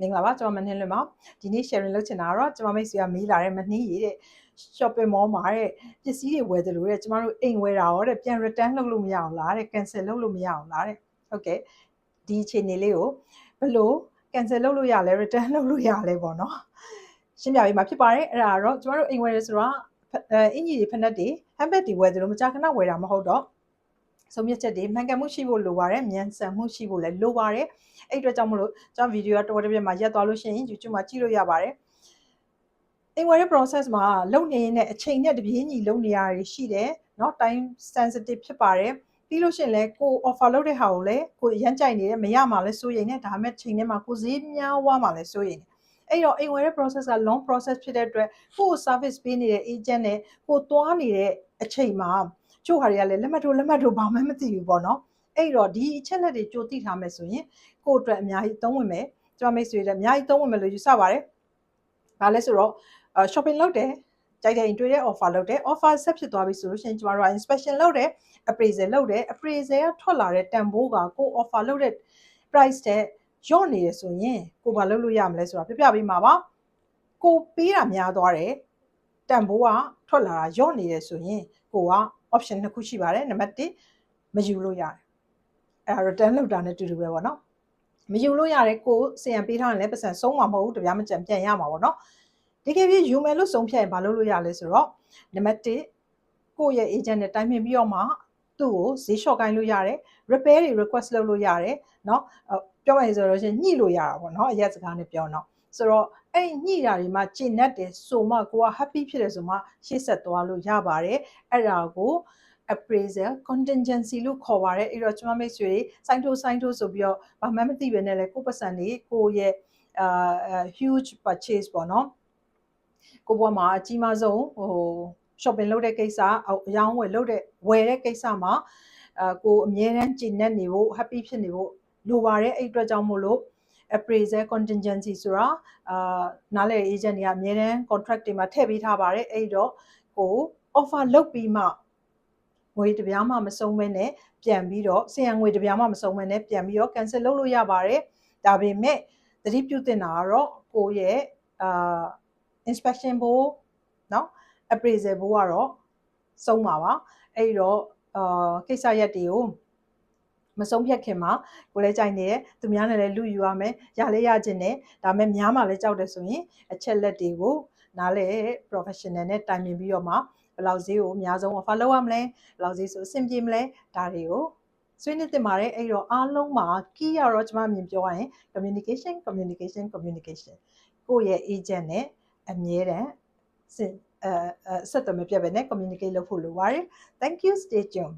မင်္ဂလာပါကျွန်မမနှင်းလွင်ပါဒီနေ့ sharing လုပ်ချင်တာကတော့ကျွန်မမိတ်ဆွေကမေးလာတဲ့မနှင်းရေးတဲ့ shopping mall မှာတဲ့ပစ္စည်းတွေဝယ်တယ်လို့တဲ့ကျွန်တော်တို့အိမ်ဝယ်တာရောတဲ့ပြန် return လုပ်လို့မရအောင်လားတဲ့ cancel လုပ်လို့မရအောင်လားတဲ့ဟုတ်ကဲ့ဒီအခြေအနေလေးကိုဘယ်လို cancel လုပ်လို့ရလဲ return လုပ်လို့ရလဲပေါ့နော်ရှင်းပြပေးမှာဖြစ်ပါတယ်အဲ့ဒါကတော့ကျွန်တော်တို့အိမ်ဝယ်ရဆိုတော့အဲအင်ကြီးတွေဖက်နှက်တွေ handbag တွေဝယ်တယ်လို့မကြာခဏဝယ်တာမဟုတ်တော့ ဆုံးဖြတ်ချက်တွေမှန်ကန်မှုရှိဖို့လိုပါတယ်မြန်ဆန်မှုရှိဖို့လည်းလိုပါတယ်အဲ့အတွက်ကြောင့်မလို့ကျွန်တော်ဗီဒီယိုကတော်တော်ပြည့်မှာရက်သွားလို့ရှိရင် YouTube မှာကြည့်လို့ရပါတယ်အင်ဝယ်ရဲ့ process မှာလုံနေရင်လည်းအချိန်နဲ့တပြေးညီလုံနေရတာရှိတယ်เนาะ time sensitive ဖြစ်ပါတယ်ပြီးလို့ရှိရင်လည်းကို offer လုပ်တဲ့ဟာကိုလည်းကိုရမ်းကြိုက်နေတယ်မရမှလည်းစိုးရိမ်နေဒါပေမဲ့ချိန်ထဲမှာကိုဈေးများဝါမှလည်းစိုးရိမ်နေအဲ့တော့အိမ်ဝယ်ရဲ့ process က long process ဖြစ်တဲ့အတွက်ကို service ပေးနေတဲ့ agent နဲ့ကိုသွားနေတဲ့အချိန်မှာ ချို့ဟာတွေကလည်းလက်မှတ်ထိုးလက်မှတ်ထိုးဘာမှမသိဘူးပေါ့နော်အဲ့တော့ဒီအချက်လက်တွေကြိုသိထားမယ်ဆိုရင်ကိုယ့်အတွက်အများကြီးသုံးဝင်မယ်ကျွန်မမိတ်ဆွေလည်းအများကြီးသုံးဝင်မယ်လို့ယူဆပါတယ်။ဒါလဲဆိုတော့ shopping လုပ်တယ်ကြိုက်တဲ့တွေ့တဲ့ offer လုပ်တယ် offer ဆက်ဖြစ်သွားပြီဆိုလို့ရှိရင်ကျမတို့က inspection လုပ်တယ် appraisal လုပ်တယ် appraisal ကထွက်လာတဲ့တန်ဖိုးကကို offer လုပ်တဲ့ price တဲ့ညော့နေရဆိုရင်ကိုဘာလုပ်လို့ရမလဲဆိုတာပြပြပေးမှာပါကိုပေးတာများသွားတယ်တန်ဖိုးကထွက်လာတာညော့နေရဆိုရင်ကိုက option နှစ်ခုရှိပါတယ်နံပါတ်1မယူလို့ရတယ်အဲ့ဒါ return လုပ်တာနဲ့တူတူပဲပေါ့နော်မယူလို့ရတယ်ကိုစီယံပေးထားရင်လည်းပတ်စံဆုံးမှာမဟုတ်ဘူးတပြားမကြံပြန်ရမှာပေါ့နော်တကယ်ပြီးယူမယ်လို့ဆုံးဖြတ်ရင်ဘာလုပ်လို့ရလဲဆိုတော့နံပါတ်1ကိုယ့်ရဲ့ agent နဲ့တိုင်ပင်ပြီးတော့မှသူ့ကိုဈေးလျှော့ကိုင်းလို့ရတယ် repair တွေ request လုပ်လို့ရတယ်เนาะပြောမယ်ဆိုတော့ရှင်ညှိလို့ရတာပေါ့เนาะအရက်စကားနဲ့ပြောတော့ ဆိုတော့အဲ့ညှိတာတွေမှာကျင့်တတ်တယ်ဆိုမှကိုက happy ဖြစ်တယ်ဆိုမှရှေ့ဆက်သွားလို့ရပါတယ်အဲ့ဒါကို appraisal contingency လို့ခေါ်ပါတယ်အဲ့တော့ကျွန်မမိတ်ဆွေတွေစိုင်းထိုးစိုင်းထိုးဆိုပြီးတော့ဘာမှမသိပဲနဲ့လေကိုပတ်စံလေးကိုရဲ့အာ huge purchase ပေါ့နော်ကိုဘွားမှာအကြီးမားဆုံးဟို shopping လုပ်တဲ့ကိစ္စအယောင်းဝယ်လုပ်တဲ့ဝယ်တဲ့ကိစ္စမှာအာကိုအမြဲတမ်းကျင့်နေနေဖို့ happy ဖြစ်နေဖို့လိုပါတယ်အဲ့အတွက်ကြောင့်မို့လို့ appraisal contingency ဆိုတာအာနားလည် agent တွေကအမြဲတမ်း contract တွေမှာထည့်ပေးထားပါတယ်အဲ့တော့ကို offer လုပ်ပြီးမှငွေတပြားမှမစုံမဲနဲ့ပြန်ပြီးတော့စီယံငွေတပြားမှမစုံမဲနဲ့ပြန်ပြီးတော့ cancel လုပ်လို့ရပါတယ်ဒါပေမဲ့သတိပြုတင်တာကတော့ကိုရဲ့အာ inspection ဘိုးเนาะ appraisal ဘိုးကတော့စုံပါပါအဲ့တော့အာကိစ္စရက်တွေကို မဆုံးဖြတ်ခင်မှာကိုလည်းကြိုက်နေတယ်သူများနဲ့လည်းလူယူရမယ်ရလဲရခြင်းနဲ့ဒါပေမဲ့များမှလည်းကြောက်တယ်ဆိုရင်အချက်လက်တွေကိုနားလဲ professional နဲ့တိုင်ပင်ပြီးတော့မှဘယ်လောက်ဈေးကိုအများဆုံး offer လုပ်ရမလဲဘယ်လောက်ဈေးဆိုအဆင်ပြေမလဲဒါတွေကိုဆွေးနွေးတင်ပါတယ်အဲ့တော့အားလုံးမှာ key ရတော့ကျွန်မမြင်ပြောရရင် communication communication communication ကိုယ့်ရဲ့ agent နဲ့အမြဲတမ်းစင်အဲဆက်သွယ်မပြတ်ပဲနဲ့ communicate လုပ်ဖို့လိုပါတယ် thank you stay tuned